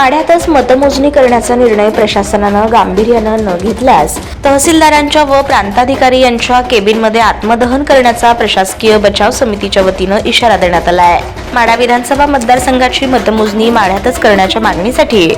माढ्यातच मतमोजणी करण्याचा निर्णय प्रशासनानं गांभीर्यानं न घेतल्यास तहसीलदारांच्या व प्रांताधिकारी यांच्या केबिनमध्ये आत्मदहन करण्याचा प्रशासकीय बचाव समितीच्या वतीनं इशारा देण्यात आला आहे. माडा विधानसभा मतदारसंघाची मतमोजणी माढ्यातच करण्याच्या मागणीसाठी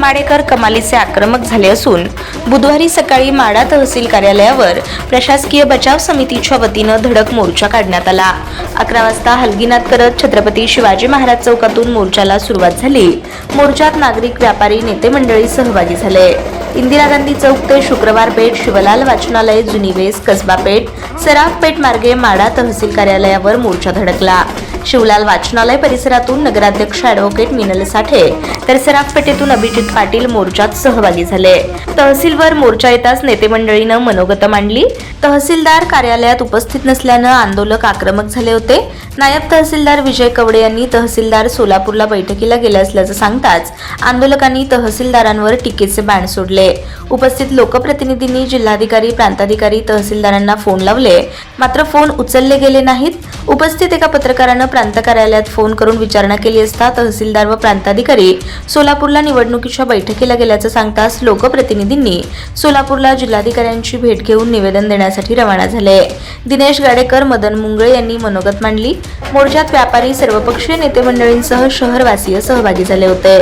माडेकर कमालीचे आक्रमक झाले असून बुधवारी सकाळी माढा तहसील कार्यालयावर प्रशासकीय बचाव समितीच्या वतीनं धडक मोर्चा काढण्यात आला. अकरा वाजता हलगीनाथ करत छत्रपती शिवाजी महाराज चौकातून मोर्चाला सुरुवात झाली. मोर्चात नागरिक व्यापारी नेते मंडळी सहभागी झाले. इंदिरा गांधी चौक ते शुक्रवार पेठ शिवलाल वाचनालय जुनी वेस कसबा पेठ सराफ पेठ मार्गे माडा तहसील कार्यालयावर मोर्चा धडकला. शिवलाल वाचनालय परिसरातून नगराध्यक्ष ॲडव्होकेट मिनल साठे तर सराफ पेठेतून अभिजित पाटील मोर्चात सहभागी झाले. तहसीलवर मोर्चा येताच नेते मंडळीनं मनोगत मांडली. तहसीलदार कार्यालयात उपस्थित नसल्यानं आंदोलक आक्रमक झाले होते. नायब तहसीलदार विजय कवडे यांनी तहसीलदार सोलापूरला बैठकीला गेले असल्याचं सांगताच आंदोलकांनी तहसीलदारांवर टीकेचे बाण सोडले. उपस्थित लोकप्रतिनिधींनी जिल्हाधिकारी प्रांताधिकारी तहसीलदारांना फोन लावले. मात्र फोन उचलले गेले नाहीत. उपस्थित एका पत्रकारानं प्रांत कार्यालयात फोन करून विचारणा केली असता तहसीलदार व प्रांताधिकारी सोलापूरला निवडणुकीच्या बैठकीला गेल्याचं सांगताच लोकप्रतिनिधींनी सोलापूरला जिल्हाधिकाऱ्यांची भेट घेऊन निवेदन देण्यासाठी रवाना झाले. दिनेश गाडेकर मदन मुंगळे यांनी मनोगत मांडली. मोर्चात व्यापारी सर्वपक्षीय नेते मंडळींसह शहरवासीय सहभागी झाले होते.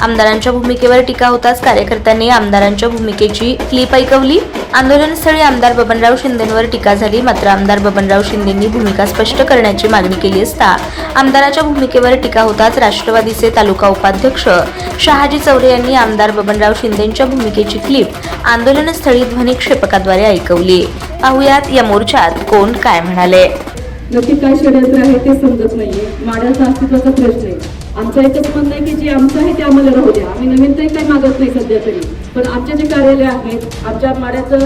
आमदारांच्या भूमिकेवर टीका होताच कार्यकर्त्यांनी आमदारांच्या भूमिकेची क्लिप ऐकवली. आंदोलनस्थळी आमदार बबनराव शिंदेंवर टीका झाली मात्र आमदार बबनराव शिंदेंनी भूमिका स्पष्ट करण्याची मागणी केली असता आमदाराच्या भूमिकेवर टीका होताच राष्ट्रवादीचे तालुका उपाध्यक्ष शहाजी चौरे यांनी आमदार बबनराव शिंदेंच्या भूमिकेची क्लिप आंदोलनस्थळी ध्वनिक्षेपकाद्वारे ऐकवली. पाहुयात या मोर्चात कोण काय म्हणाले? नक्की काय षडयंत्र आहे ते समजत नाहीये. माड्याचा अस्तित्वाचा प्रश्न आहे. आमचं एकच म्हणणं आहे की जे आमचं आहे ते आम्हाला राहू द्या. आम्ही नवीन तरी काही मागत नाही सध्या तरी. पण आमचे जे कार्यालय आहेत आमच्या माड्याचं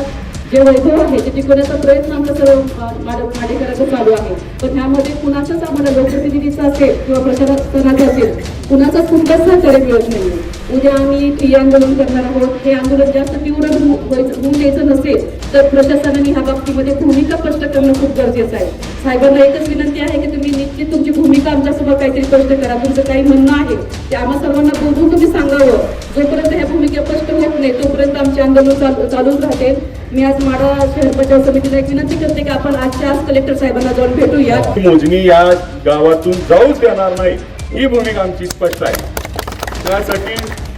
जे वैभव आहे ते टिकवण्याचा प्रयत्न आमचा सर्व अं, माडेकरांचा चालू आहे. पण ह्यामध्ये कुणाचाच आम्हाला लोकप्रतिनिधीचा असेल किंवा प्रशासनाचा असेल कुणाचाच कुठलाच सहकार्य मिळत नाही उद्या आम्ही ठिय्या आंदोलन करणार आहोत. हे आंदोलन जास्त तीव्र होऊ द्यायचं नसेल तर प्रशासनाने ह्या बाबतीमध्ये भूमिका स्पष्ट करणं खूप गरजेचं आहे. साहेबांना एकच विनंती आहे की तुम्ही निश्चित तुमची भूमिका आमच्यासोबत काहीतरी स्पष्ट करा. तुमचं काही म्हणणं आहे ते आम्हा सर्वांना बोलून तुम्ही सांगावं. जोपर्यंत ह्या भूमिका स्पष्ट होत नाही तोपर्यंत आमचे आंदोलन चालूच राहते. मी आज माडा शहर पंचायत समितीला एक विनंती करते की आपण आजच्या आज कलेक्टर साहेबांना जाऊन भेटूया मोजणी या गावातून जाऊच देणार नाही. ही भूमिका आमची स्पष्ट आहे. त्यासाठी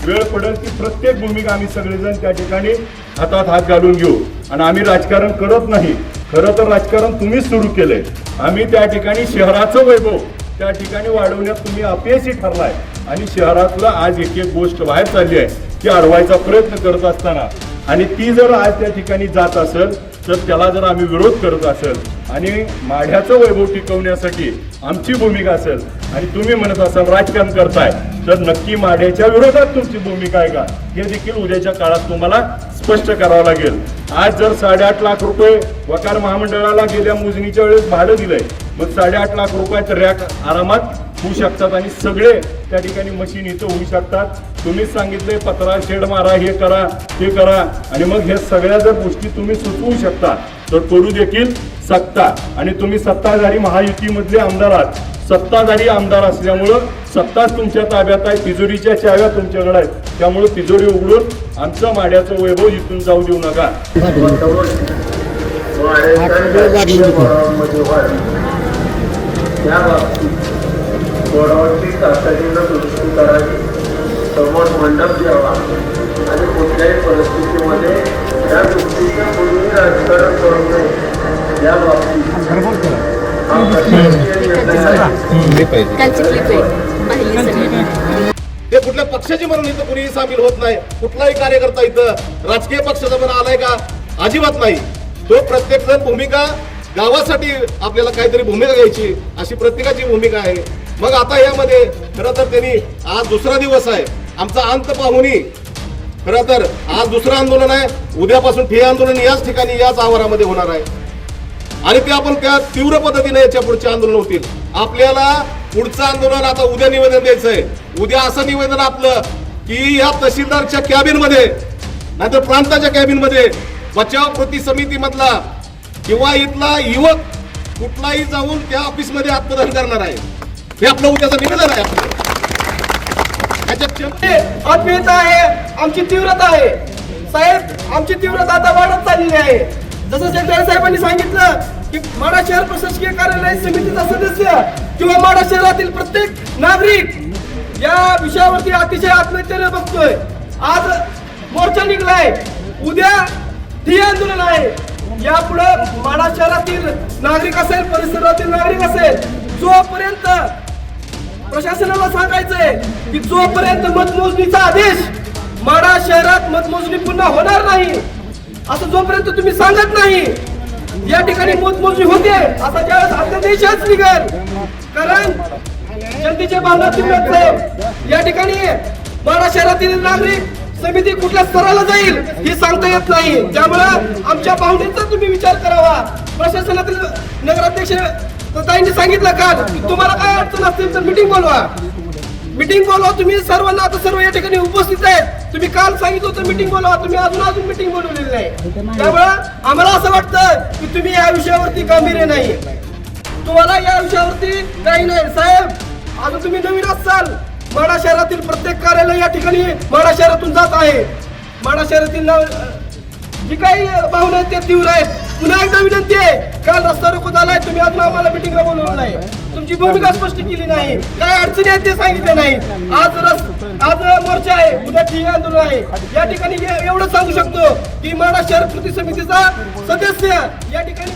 वेळ पडेल की प्रत्येक भूमिका आम्ही सगळेजण त्या ठिकाणी हातात हात घालून घेऊ. आणि आम्ही राजकारण करत नाही. खरं तर राजकारण तुम्हीच सुरू केलंय. आम्ही त्या ठिकाणी शहराचं वैभव त्या ठिकाणी वाढवण्यात तुम्ही अपयशी ठरलाय. आणि शहरातलं आज एक एक गोष्ट बाहेर चालली आहे ती अडवायचा प्रयत्न करत असताना. आणि ती जर आज त्या ठिकाणी जात असेल तर त्याला जर आम्ही विरोध करत असेल आणि माढ्याचं वैभव टिकवण्यासाठी आमची भूमिका असेल आणि तुम्ही म्हणत असाल राजकारण करताय तर नक्की माढ्याच्या विरोधात तुमची भूमिका आहे का? हे देखील उद्याच्या काळात तुम्हाला स्पष्ट करावं लागेल. आज जर साडेआठ लाख रुपये वकार महामंडळाला गेल्या मोजणीच्या वेळेस भाडं दिलंय मग साडेआठ लाख रुपयाचं रॅक आरामात होऊ शकतात आणि सगळे त्या ठिकाणी मशीन इथं होऊ शकतात. तुम्हीच सांगितले पत्रा शेड मारा हे करा हे करा. आणि मग हे सगळ्या जर गोष्टी तुम्ही सुचवू शकता तर करू देखील शकता. आणि तुम्ही सत्ताधारी महायुतीमधले आमदार आहात. सत्ताधारी आमदार असल्यामुळं सत्ताच तुमच्या ताब्यात आहे तिजोरीच्या चाव्या तुमच्याकडे आहेत. त्यामुळे तिजोरी उघडून आमचं माड्याचं वैभव इथून जाऊ देऊ नका. त्या बाबतीत गोडावरची तातडीनं दुरुस्ती करावी समोर मंडप द्यावा आणि कुठल्याही परिस्थितीमध्ये त्या गोष्टीच्या पूर्वी राजकारण करू नये या बाबतीत हा प्रशासकीय निर्णय आहे. ते कुठल्या पक्षाची म्हणून इथं कुणीही सामील होत नाही. कुठलाही कार्यकर्ता इथं राजकीय पक्षाचा पण आलाय का? अजिबात नाही. तो प्रत्येक जण भूमिका गावासाठी आपल्याला काहीतरी भूमिका घ्यायची अशी प्रत्येकाची भूमिका आहे. मग आता यामध्ये खरं तर त्यांनी आज दुसरा दिवस आहे. आमचा अंत पाहुनी खरं तर आज दुसरं आंदोलन आहे. उद्यापासून ठे आंदोलन याच ठिकाणी याच आवारामध्ये होणार आहे. आणि ते आपण त्या तीव्र पद्धतीने याच्या पुढचे आंदोलन होतील. आपल्याला पुढचं आंदोलन आता उद्या निवेदन द्यायचं आहे. उद्या असं निवेदन आपलं की या तहसीलदारच्या कॅबिनमध्ये नाहीतर प्रांताच्या कॅबिनमध्ये बचाव कृती समितीमधला किंवा इथला युवक कुठलाही जाऊन त्या ऑफिसमध्ये आत्मदहन करणार आहे. हे आपलं उद्याचं निवेदन आहे आपलं. आहे आमची तीव्रता आहे. साहेब आमची तीव्रता आता वाढत चाललेली आहे. जसं जगदाळे साहेबांनी सांगितलं की माडा शहर प्रशासकीय कार्यालय समितीचा सदस्य किंवा माडा शहरातील प्रत्येक नागरिक या विषयावरती अतिशय आत्महत्याने बघतोय. आज मोर्चा निघलाय. उद्या ठिय्या आंदोलन आहे. यापुढे माडा शहरातील नागरिक असेल परिसरातील नागरिक असेल जोपर्यंत प्रशासनाला सांगायचंय की जोपर्यंत मतमोजणीचा आदेश माडा शहरात मतमोजणी पुन्हा होणार नाही असं जोपर्यंत तुम्ही सांगत नाही या ठिकाणी मतमोजणी होते असा ज्यावेळेस अध्यादेशच निघेल. कारण जनतेचे भावना तुम्ही या ठिकाणी माडा शहरातील नागरिक समिती कुठल्या स्तराला जाईल हे सांगता येत नाही. त्यामुळं आमच्या भावनेचा तुम्ही विचार करावा. प्रशासनातील नगराध्यक्ष ताईंनी सांगितलं काल की तुम्हाला काय अडचण असतील तर मिटिंग बोलवा. मिटिंग बोलवा तुम्ही सर्वांना आता सर्व या ठिकाणी उपस्थित आहेत. तुम्ही काल सांगितलं होतं मिटिंग बोलवा तुम्ही अजून अजून मिटिंग बोलवलेली नाही. त्यामुळं आम्हाला असं वाटतं की तुम्ही या विषयावरती गांभीर्य नाही तुम्हाला या विषयावरती काही नाही. साहेब आता तुम्ही नवीन असाल. माडा शहरातील प्रत्येक कार्यालय या ठिकाणी माडा शहरातून जात आहे. माडा शहरातील जी काही भावना आहेत त्या तीव्र आहेत. पुन्हा एकदा विनंती आहे काल रस्ता रोको झालाय तुम्ही अजून आम्हाला मिटिंगला बोलवलं नाही. तुमची भूमिका स्पष्ट केली नाही. काय अडचणी आहेत ते सांगितले नाही. आज रस आज मोर्चा आहे उद्या ठीक आंदोलन आहे. या ठिकाणी एवढं सांगू शकतो की माडा शहर कृती समितीचा सदस्य या ठिकाणी